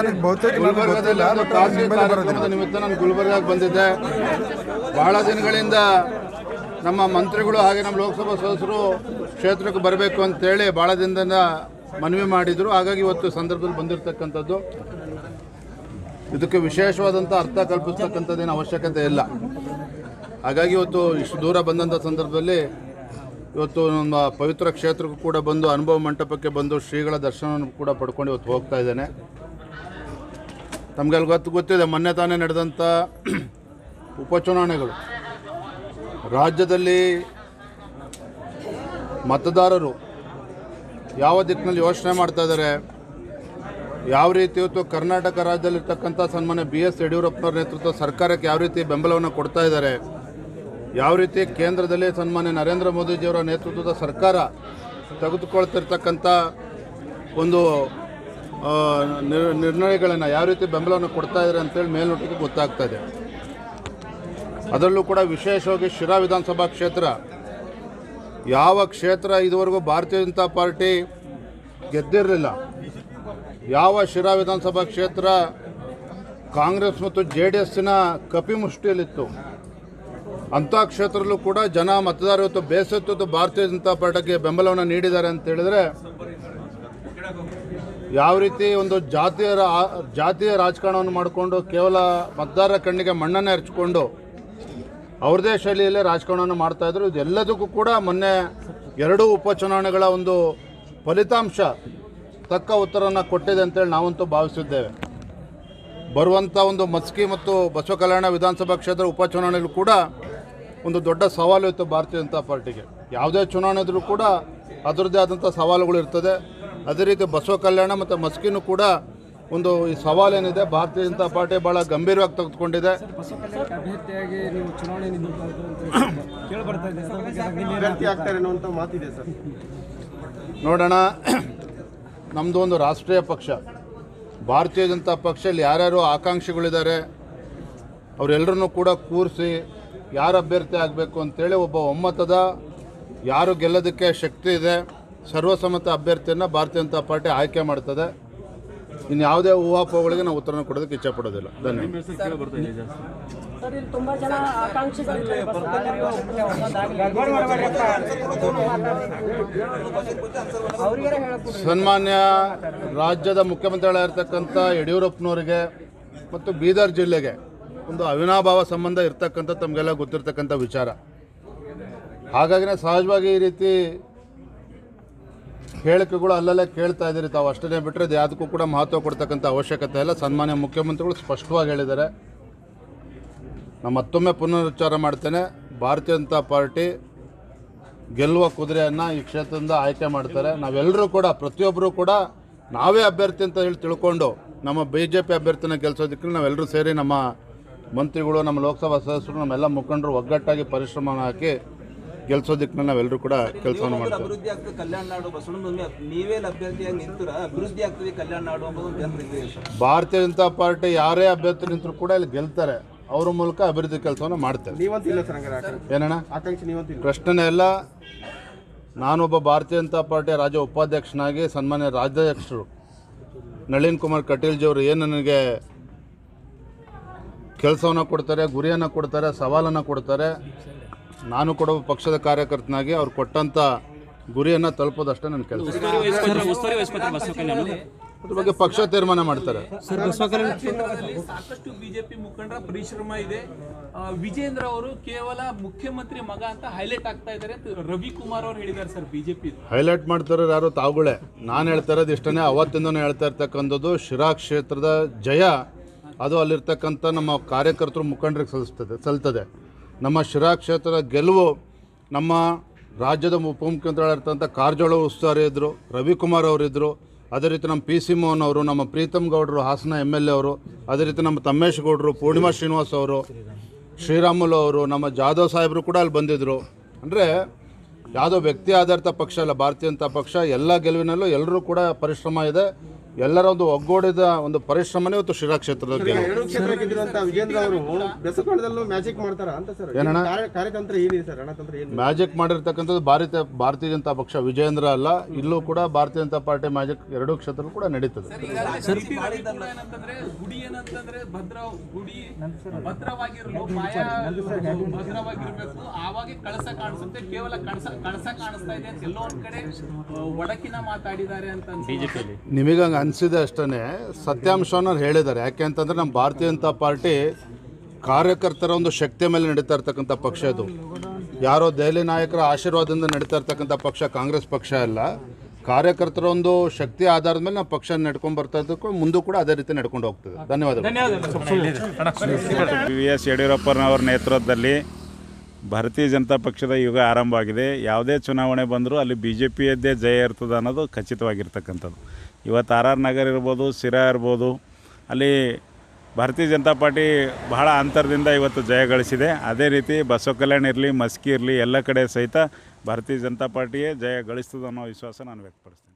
ನನಗೆ ಬಹುತೇಕ ಗುಲ್ಬರ್ಗದಲ್ಲಿ ಖಾಸಗಿ ಕಾರ್ಯಕ್ರಮದ ನಿಮಿತ್ತ ನಾನು ಗುಲ್ಬರ್ಗಾಗೆ ಬಂದಿದ್ದೆ. ಬಹಳ ದಿನಗಳಿಂದ ನಮ್ಮ ಮಂತ್ರಿಗಳು ಹಾಗೆ ನಮ್ಮ ಲೋಕಸಭಾ ಸದಸ್ಯರು ಕ್ಷೇತ್ರಕ್ಕೆ ಬರಬೇಕು ಅಂತೇಳಿ ಭಾಳ ದಿನದಿಂದ ಮನವಿ ಮಾಡಿದರು. ಹಾಗಾಗಿ ಇವತ್ತು ಸಂದರ್ಭದಲ್ಲಿ ಬಂದಿರತಕ್ಕಂಥದ್ದು. ಇದಕ್ಕೆ ವಿಶೇಷವಾದಂಥ ಅರ್ಥ ಕಲ್ಪಿಸ್ತಕ್ಕಂಥದ್ದೇನು ಅವಶ್ಯಕತೆ ಇಲ್ಲ. ಹಾಗಾಗಿ ಇವತ್ತು ಇಷ್ಟು ದೂರ ಬಂದಂಥ ಸಂದರ್ಭದಲ್ಲಿ ಇವತ್ತು ನಮ್ಮ ಪವಿತ್ರ ಕ್ಷೇತ್ರಕ್ಕೂ ಕೂಡ ಬಂದು ಅನುಭವ ಮಂಟಪಕ್ಕೆ ಬಂದು ಶ್ರೀಗಳ ದರ್ಶನವನ್ನು ಕೂಡ ಪಡ್ಕೊಂಡು ಇವತ್ತು ಹೋಗ್ತಾ ಇದ್ದೇನೆ. ತಮಗೆಲ್ಲ ಗೊತ್ತು, ಗೊತ್ತಿದೆ, ಮೊನ್ನೆ ತಾನೇ ನಡೆದಂಥ ಉಪಚುನಾವಣೆಗಳು. ರಾಜ್ಯದಲ್ಲಿ ಮತದಾರರು ಯಾವ ದಿಕ್ಕಿನಲ್ಲಿ ಯೋಚನೆ ಮಾಡ್ತಾ ಇದ್ದಾರೆ, ಯಾವ ರೀತಿ ಇವತ್ತು ಕರ್ನಾಟಕ ರಾಜ್ಯದಲ್ಲಿರ್ತಕ್ಕಂಥ ಸನ್ಮಾನ್ಯ ಬಿ ಎಸ್ ಯಡಿಯೂರಪ್ಪನವ್ರ ನೇತೃತ್ವ ಸರ್ಕಾರಕ್ಕೆ ಯಾವ ರೀತಿ ಬೆಂಬಲವನ್ನು ಕೊಡ್ತಾ ಇದ್ದಾರೆ, ಯಾವ ರೀತಿ ಕೇಂದ್ರದಲ್ಲಿ ಸನ್ಮಾನ್ಯ ನರೇಂದ್ರ ಮೋದಿಜಿಯವರ ನೇತೃತ್ವದ ಸರ್ಕಾರ ತೆಗೆದುಕೊಳ್ತಿರ್ತಕ್ಕಂಥ ಒಂದು ನಿರ್ಣಯಗಳನ್ನು ಯಾವ ರೀತಿ ಬೆಂಬಲವನ್ನು ಕೊಡ್ತಾ ಇದ್ದಾರೆ ಅಂತೇಳಿ ಮೇಲ್ನೋಟಕ್ಕೆ ಗೊತ್ತಾಗ್ತಾ ಇದೆ. ಅದರಲ್ಲೂ ಕೂಡ ವಿಶೇಷವಾಗಿ ಶಿರಾ ವಿಧಾನಸಭಾ ಕ್ಷೇತ್ರ. ಯಾವ ಕ್ಷೇತ್ರ ಇದುವರೆಗೂ ಭಾರತೀಯ ಜನತಾ ಪಾರ್ಟಿ ಗೆದ್ದಿರಲಿಲ್ಲ. ಯಾವ ಶಿರಾ ವಿಧಾನಸಭಾ ಕ್ಷೇತ್ರ ಕಾಂಗ್ರೆಸ್ ಮತ್ತು ಜೆ ಡಿ ಎಸ್ನ ಕಪಿಮುಷ್ಟಿಯಲ್ಲಿತ್ತು. ಅಂಥ ಕ್ಷೇತ್ರದಲ್ಲೂ ಕೂಡ ಜನ ಮತದಾರರು ಇವತ್ತು ಬೇಸತ್ತು ಭಾರತೀಯ ಜನತಾ ಪಾರ್ಟಿಗೆ ಬೆಂಬಲವನ್ನು ನೀಡಿದ್ದಾರೆ ಅಂತ ಹೇಳಿದ್ರೆ ಯಾವ ರೀತಿ ಒಂದು ಜಾತಿಯ ಜಾತಿಯ ರಾಜಕಾರಣವನ್ನು ಮಾಡಿಕೊಂಡು ಕೇವಲ ಮತದಾರರ ಕಣ್ಣಿಗೆ ಮಣ್ಣನ್ನು ಹರಿಚಿಕೊಂಡು ಅವ್ರದೇ ಶೈಲಿಯಲ್ಲೇ ರಾಜಕಾರಣವನ್ನು ಮಾಡ್ತಾ ಇದ್ರು, ಇದೆಲ್ಲದಕ್ಕೂ ಕೂಡ ಮೊನ್ನೆ ಎರಡೂ ಉಪಚುನಾವಣೆಗಳ ಒಂದು ಫಲಿತಾಂಶ ತಕ್ಕ ಉತ್ತರವನ್ನು ಕೊಟ್ಟಿದೆ ಅಂತೇಳಿ ನಾವಂತೂ ಭಾವಿಸಿದ್ದೇವೆ ಬರುವಂಥ ಒಂದು ಮಸ್ಕಿ ಮತ್ತು ಬಸವ ಕಲ್ಯಾಣ ವಿಧಾನಸಭಾ ಕ್ಷೇತ್ರ ಉಪಚುನಾವಣೆಯಲ್ಲೂ ಕೂಡ ಒಂದು ದೊಡ್ಡ ಸವಾಲು ಇತ್ತು ಭಾರತೀಯ ಜನತಾ ಪಾರ್ಟಿಗೆ. ಯಾವುದೇ ಚುನಾವಣೆ ಕೂಡ ಅದರದ್ದೇ ಆದಂಥ ಸವಾಲುಗಳು ಇರ್ತದೆ. ಅದೇ ರೀತಿ ಬಸವ ಕಲ್ಯಾಣ ಮತ್ತು ಮಸ್ಕಿನೂ ಕೂಡ ಒಂದು ಈ ಸವಾಲೇನಿದೆ. ಭಾರತೀಯ ಜನತಾ ಪಾರ್ಟಿ ಭಾಳ ಗಂಭೀರವಾಗಿ ತೆಗೆದುಕೊಂಡಿದೆ. ನೋಡೋಣ. ನಮ್ಮದು ಒಂದು ರಾಷ್ಟ್ರೀಯ ಪಕ್ಷ. ಭಾರತೀಯ ಜನತಾ ಪಕ್ಷದಲ್ಲಿ ಯಾರ್ಯಾರು ಆಕಾಂಕ್ಷಿಗಳಿದ್ದಾರೆ ಅವರೆಲ್ಲರನ್ನೂ ಕೂಡ ಕೂರಿಸಿ ಯಾರು ಅಭ್ಯರ್ಥಿ ಆಗಬೇಕು ಅಂತೇಳಿ ಒಬ್ಬ ಒಮ್ಮತದ ಯಾರು ಗೆಲ್ಲೋದಕ್ಕೆ ಶಕ್ತಿ ಇದೆ. ಸರ್ವಸಮ್ಮತ ಅಭ್ಯರ್ಥಿಯನ್ನು ಭಾರತೀಯ ಜನತಾ ಪಾರ್ಟಿ ಆಯ್ಕೆ ಮಾಡ್ತದೆ. ಇನ್ನು ಯಾವುದೇ ಊಹಾಪೋಹಗಳಿಗೆ ನಾವು ಉತ್ತರ ಕೊಡೋದಕ್ಕೆ ಇಚ್ಛಪಡೋದಿಲ್ಲ ಧನ್ಯವಾದ. ಸರ್ ಇಲ್ಲಿ ತುಂಬಾ ಜನ ಆಕಾಂಕ್ಷಿಗಳಿದ್ದಾರೆ ಅವ್ರಿಗೆ ಹೇಳಕ್ ಸನ್ಮಾನ್ಯ ರಾಜ್ಯದ ಮುಖ್ಯಮಂತ್ರಿಗಳಾಗಿರ್ತಕ್ಕಂಥ ಯಡಿಯೂರಪ್ಪನವರಿಗೆ ಮತ್ತು ಬೀದರ್ ಜಿಲ್ಲೆಗೆ ಒಂದು ಅವಿನಾಭಾವ ಸಂಬಂಧ ಇರ್ತಕ್ಕಂಥ ತಮಗೆಲ್ಲ ಗೊತ್ತಿರ್ತಕ್ಕಂಥ ವಿಚಾರ. ಹಾಗಾಗಿನೇ ಸಹಜವಾಗಿ ಈ ರೀತಿ ಹೇಳಿಕೆಗಳು ಅಲ್ಲಲ್ಲೇ ಕೇಳ್ತಾ ಇದ್ದೀರಿ. ತಾವು ಅಷ್ಟನ್ನೇ ಬಿಟ್ಟರೆ ಅದು ಯಾವುದಕ್ಕೂ ಕೂಡ ಮಹತ್ವ ಕೊಡ್ತಕ್ಕಂಥ ಅವಶ್ಯಕತೆ ಇಲ್ಲ. ಸನ್ಮಾನ್ಯ ಮುಖ್ಯಮಂತ್ರಿಗಳು ಸ್ಪಷ್ಟವಾಗಿ ಹೇಳಿದ್ದಾರೆ. ನಾನು ಮತ್ತೊಮ್ಮೆ ಪುನರುಚ್ಚಾರ ಮಾಡ್ತೇನೆ. ಭಾರತೀಯ ಜನತಾ ಪಾರ್ಟಿ ಗೆಲ್ಲುವ ಕುದುರೆಯನ್ನು ಈ ಕ್ಷೇತ್ರದಿಂದ ಆಯ್ಕೆ ಮಾಡ್ತಾರೆ. ನಾವೆಲ್ಲರೂ ಕೂಡ, ಪ್ರತಿಯೊಬ್ಬರೂ ಕೂಡ ನಾವೇ ಅಭ್ಯರ್ಥಿ ಅಂತ ಹೇಳಿ ತಿಳ್ಕೊಂಡು ನಮ್ಮ ಬಿ ಜೆ ಪಿ ಅಭ್ಯರ್ಥಿನ ಗೆಲ್ಲಿಸೋದಕ್ಕೆ ನಾವೆಲ್ಲರೂ ಸೇರಿ ನಮ್ಮ ಮಂತ್ರಿಗಳು, ನಮ್ಮ ಲೋಕಸಭಾ ಸದಸ್ಯರು, ನಮ್ಮೆಲ್ಲ ಮುಖಂಡರು ಒಗ್ಗಟ್ಟಾಗಿ ಪರಿಶ್ರಮ ಹಾಕಿ ಗೆಲ್ಲಿಸೋದಕ್ಕೆ ನಾವೆಲ್ಲರೂ ಕೂಡ ಕೆಲಸವನ್ನು ಮಾಡ್ತೀವಿ ಅಭಿವೃದ್ಧಿ ಆಗ್ತದೆ ಕಲ್ಯಾಣ ನಾಡು ಬಸವಣ್ಣನ ನೀವೇ ಅಭ್ಯರ್ಥಿಯಾಗಿ ನಿಂತರ? ಅಭಿವೃದ್ಧಿ ಆಗ್ತದೆ ಕಲ್ಯಾಣ ನಾಡು ಅನ್ನೋದು ಭಾರತೀಯ ಜನತಾ ಪಾರ್ಟಿ ಯಾರೇ ಅಭ್ಯರ್ಥಿ ನಿಂತರೂ ಕೂಡ ಇಲ್ಲಿ ಗೆಲ್ತಾರೆ. ಅವ್ರ ಮೂಲಕ ಅಭಿವೃದ್ಧಿ ಕೆಲಸವನ್ನು ಮಾಡ್ತಾರೆ. ನೀವಂತಿಲ್ಲ ಸರ್ ಹಂಗಾರೆ ಏನಣ್ಣ? ಆಕಾಂಕ್ಷಿ ನೀವಂತಿಲ್ಲ ಪ್ರಶ್ನೆ ಎಲ್ಲ ನಾನೊಬ್ಬ ಭಾರತೀಯ ಜನತಾ ಪಾರ್ಟಿಯ ರಾಜ್ಯ ಉಪಾಧ್ಯಕ್ಷನಾಗಿ ಸನ್ಮಾನ್ಯ ರಾಜ್ಯಾಧ್ಯಕ್ಷರು ನಳಿನ್ ಕುಮಾರ್ ಕಟೀಲ್ಜಿಯವರು ಏನು ನನಗೆ ಕೆಲಸವನ್ನು ಕೊಡ್ತಾರೆ ಗುರಿಯನ್ನು ಕೊಡ್ತಾರೆ ಸವಾಲನ್ನು ಕೊಡ್ತಾರೆ. ನಾನು ಕೊಡುವ ಪಕ್ಷದ ಕಾರ್ಯಕರ್ತನಾಗಿ ಅವ್ರು ಕೊಟ್ಟಂಥ ಗುರಿಯನ್ನು ತಲುಪೋದಷ್ಟೇ ನನ್ನ ಕೆಲಸ. ಅದ್ರ ಬಗ್ಗೆ ಪಕ್ಷ ತೀರ್ಮಾನ ಮಾಡ್ತಾರೆ. ಸಾಕಷ್ಟು ಬಿಜೆಪಿ ಮುಖಂಡರ ಪರಿಶ್ರಮ ಇದೆ. ವಿಜೇಂದ್ರ ಅವರು ಕೇವಲ ಮುಖ್ಯಮಂತ್ರಿ ಮಗ ಅಂತ ಹೈಲೈಟ್ ಆಗ್ತಾ ಇದ್ದಾರೆ ಅಂತ ರವಿ ಕುಮಾರ್ ಅವರು ಹೇಳಿದ್ದಾರೆ ಸರ್ ಬಿಜೆಪಿ ಹೈಲೈಟ್ ಮಾಡ್ತಾರೆ ಯಾರು? ತಾವುಗಳೇ. ನಾನು ಹೇಳ್ತಾ ಇರೋದು ಇಷ್ಟನೇ. ಅವತ್ತಿಂದನೂ ಹೇಳ್ತಾ ಇರ್ತಕ್ಕಂಥದ್ದು ಶಿರಾ ಕ್ಷೇತ್ರದ ಜಯ. ಅದು ಅಲ್ಲಿರ್ತಕ್ಕಂಥ ನಮ್ಮ ಕಾರ್ಯಕರ್ತರು ಮುಖಂಡರಿಗೆ ಸಲ್ಲಿಸ್ತದೆ ಸಲ್ತದೆ. ನಮ್ಮ ಶಿರಾ ಕ್ಷೇತ್ರದ ಗೆಲುವು ನಮ್ಮ ರಾಜ್ಯದ ಉಪಮುಖ್ಯಮಂತ್ರಿಗಳಿರ್ತಂಥ ಕಾರಜೋಳ ಉಸ್ತುವಾರಿ ಇದ್ದರು ರವಿಕುಮಾರ್ ಅವರಿದ್ದರು ಅದೇ ರೀತಿ ನಮ್ಮ ಪಿ ಸಿ ಮೋಹನ್ ಅವರು, ನಮ್ಮ ಪ್ರೀತಮ್ ಗೌಡರು, ಹಾಸನ ಎಂ ಎಲ್ ಎ ಅವರು, ಅದೇ ರೀತಿ ನಮ್ಮ ತಮ್ಮೇಶ್ ಗೌಡರು, ಪೂರ್ಣಿಮಾ ಶ್ರೀನಿವಾಸ್ ಅವರು, ಶ್ರೀರಾಮುಲು ಅವರು, ನಮ್ಮ ಜಾಧವ್ ಸಾಹೇಬರು ಕೂಡ ಅಲ್ಲಿ ಬಂದಿದ್ದರು ಅಂದರೆ ಯಾವುದೋ ವ್ಯಕ್ತಿ ಆಧಾರಿತ ಪಕ್ಷ ಅಲ್ಲ, ಭಾರತೀಯ ಜನತಾ ಪಕ್ಷ, ಎಲ್ಲ ಗೆಲುವಿನಲ್ಲೂ ಎಲ್ಲರೂ ಕೂಡ ಪರಿಶ್ರಮ ಇದೆ. ಎಲ್ಲರ ಒಂದು ಒಗ್ಗೂಡಿದ ಒಂದು ಪರಿಶ್ರಮನೇ ಇವತ್ತು ಶಿರಾ ಕ್ಷೇತ್ರದ ಗೆಲುವು ಎರಡು ಕ್ಷೇತ್ರ ಗೆದ್ದಿರುವಂತ ವಿಜೇಂದ್ರ ಅವರು ಮ್ಯಾಜಿಕ್ ಮಾಡ್ತಾರ ಅಂತ ಸರ್? ಏನಣ್ಣ? ಕಾರ್ಯ- ಕಾರ್ಯತಂತ್ರ ಏನಿದೆ ಸರ್? ರಣತಂತ್ರ ಏನು ಮ್ಯಾಜಿಕ್ ಮಾಡಿರ್ತಕ್ಕಂಥದ್ದು ಭಾರತ ಭಾರತೀಯ ಜನತಾ ಪಕ್ಷ ವಿಜೇಂದ್ರ ಅಲ್ಲ. ಇಲ್ಲೂ ಕೂಡ ಭಾರತೀಯ ಜನತಾ ಪಾರ್ಟಿ ಮ್ಯಾಜಿಕ್ ಎರಡೂ ಕ್ಷೇತ್ರಗಳು ಕೂಡ ನಡೀತದೆ. ಸರ್ ಏನಂತಂದ್ರೆ ಗುಡಿ ಏನಂತಂದ್ರೆ ಭದ್ರ ಗುಡಿ ಭದ್ರವಾಗಿರಲು ಮಾಯ ಭದ್ರವಾಗಿರ್ಬೇಕು. ಆವಾಗ ಕಳಸ ಕಾಣಿಸುತ್ತೆ ಕೇವಲ ಕಳಸ ಕಳಸ ಕಾಣಿಸ್ತಾ ಇದೆ ಅಂತ ಎಲ್ಲೋ ಒಂದ್ ಕಡೆ ಆ, ಒಡಕಿನ ಮಾತಾಡಿದ್ದಾರೆ ಅಂತ ಅನ್ಸುತ್ತೆ. ನಿಮಗೆ ಹಂಗೆ ಅನಿಸಿದೆ ಅಷ್ಟೇ ಸತ್ಯಾಂಶವನ್ನು ಹೇಳಿದ್ದಾರೆ. ಯಾಕೆ ಅಂತಂದ್ರೆ ನಮ್ಮ ಭಾರತೀಯ ಜನತಾ ಪಾರ್ಟಿ ಕಾರ್ಯಕರ್ತರ ಒಂದು ಶಕ್ತಿಯ ಮೇಲೆ ನಡೀತಾ ಇರ್ತಕ್ಕಂಥ ಪಕ್ಷ ಅದು ಯಾರೋ ದೆಹಲಿ ನಾಯಕರ ಆಶೀರ್ವಾದದಿಂದ ನಡೀತಾ ಇರ್ತಕ್ಕಂಥ ಪಕ್ಷ ಕಾಂಗ್ರೆಸ್ ಪಕ್ಷ ಅಲ್ಲ. ಕಾರ್ಯಕರ್ತರ ಒಂದು ಶಕ್ತಿ ಆಧಾರದ ಮೇಲೆ ನಾವು ಪಕ್ಷ ನಡ್ಕೊಂಡು ಬರ್ತಾ ಇದ್ದಕ್ಕೂ ಮುಂದೂ ಕೂಡ ಅದೇ ರೀತಿ ನಡ್ಕೊಂಡು ಹೋಗ್ತದೆ. ಧನ್ಯವಾದಗಳು. ವಿ ಎಸ್ ಯಡಿಯೂರಪ್ಪನವರ ನೇತೃತ್ವದಲ್ಲಿ ಭಾರತೀಯ ಜನತಾ ಪಕ್ಷದ ಯುಗ ಆರಂಭ ಆಗಿದೆ ಯಾವುದೇ ಚುನಾವಣೆ ಬಂದರೂ ಅಲ್ಲಿ ಬಿ ಜೆ ಪಿಯದ್ದೇ ಜಯ ಇರ್ತದೆ ಅನ್ನೋದು ಖಚಿತವಾಗಿರ್ತಕ್ಕಂಥದ್ದು. ಇವತ್ತು ಆರ್ ಆರ್ ನಗರ್ ಇರ್ಬೋದು ಸಿರಾ ಇರ್ಬೋದು, ಅಲ್ಲಿ ಭಾರತೀಯ ಜನತಾ ಪಾರ್ಟಿ ಬಹಳ ಅಂತರದಿಂದ ಇವತ್ತು ಜಯ ಗಳಿಸಿದೆ. ಅದೇ ರೀತಿ ಬಸವ ಕಲ್ಯಾಣ ಇರಲಿ, ಮಸ್ಕಿ ಇರಲಿ, ಎಲ್ಲ ಕಡೆ ಸಹಿತ ಭಾರತೀಯ ಜನತಾ ಪಾರ್ಟಿಯೇ ಜಯ ಗಳಿಸ್ತದೆ ಅನ್ನೋ ವಿಶ್ವಾಸ ನಾನು ವ್ಯಕ್ತಪಡಿಸ್ತೀನಿ.